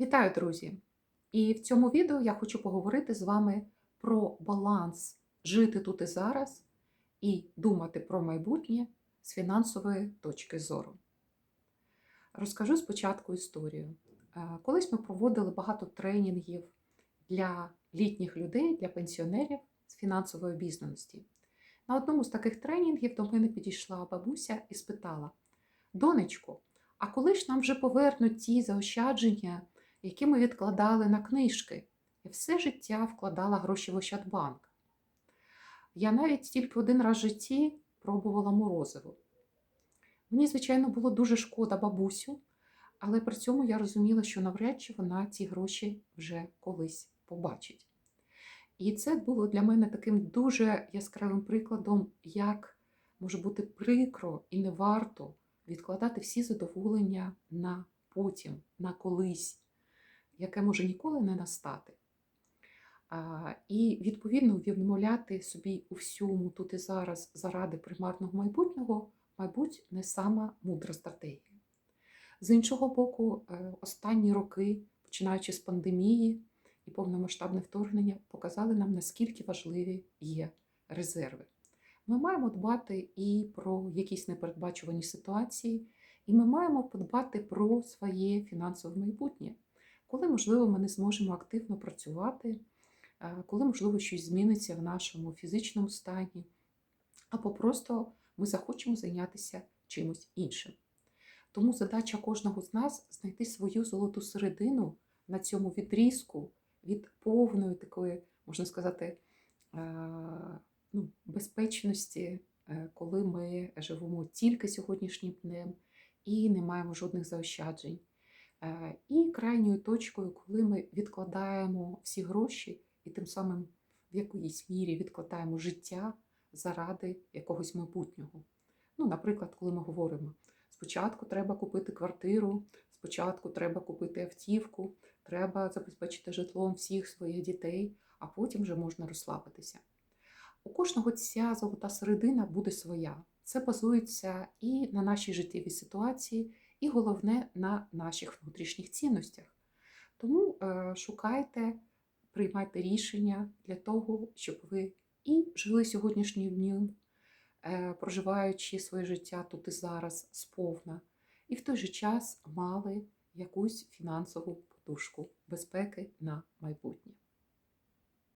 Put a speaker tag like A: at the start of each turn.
A: Вітаю, друзі! І в цьому відео я хочу поговорити з вами про баланс жити тут і зараз і думати про майбутнє з фінансової точки зору. Розкажу спочатку історію. Е, Колись ми проводили багато тренінгів для літніх людей, для пенсіонерів з фінансової обізнаності. На одному з таких тренінгів до мене підійшла бабуся і спитала: Донечко, а коли ж нам вже повернуть ті заощадження, які ми відкладали на книжки? Я все життя вкладала гроші в Ощадбанк. Я навіть тільки один раз в житті пробувала морозиво. Мені, звичайно, було дуже шкода бабусю, але при цьому я розуміла, що навряд чи вона ці гроші вже колись побачить. І це було для мене таким дуже яскравим прикладом, як може бути прикро і не варто відкладати всі задоволення на потім, на колись, яке може ніколи не настати. І відповідно відмовляти собі у всьому тут і зараз заради примарного майбутнього, мабуть, не сама мудра стратегія. З іншого боку, е, останні роки, починаючи з пандемії і повномасштабне вторгнення, показали нам, наскільки важливі є резерви. Ми маємо дбати і про якісь непередбачувані ситуації, і ми маємо подбати про своє фінансове майбутнє, коли, можливо, ми не зможемо активно працювати, е, коли, можливо, щось зміниться в нашому фізичному стані, або просто ми захочемо зайнятися чимось іншим. Тому задача кожного з нас знайти свою золоту середину на цьому відрізку від повної такої, можна сказати, е, ну, безпечності, е, коли ми живемо тільки сьогоднішнім днем і не маємо жодних заощаджень. Е, І крайньою точкою, коли ми відкладаємо всі гроші і тим самим в якоїсь мірі відкладаємо життя заради якогось майбутнього. Ну, Наприклад, коли ми говоримо, спочатку треба купити квартиру, спочатку треба купити автівку, треба забезпечити житлом всіх своїх дітей, а потім вже можна розслабитися. У кожного ця золота середина буде своя. Це базується і на нашій життєвій ситуації, і головне на наших внутрішніх цінностях. Тому е, шукайте, приймайте рішення для того, щоб ви і жили сьогоднішнім днем, е, проживаючи своє життя тут і зараз сповна, і в той же час мали якусь фінансову подушку безпеки на майбутнє.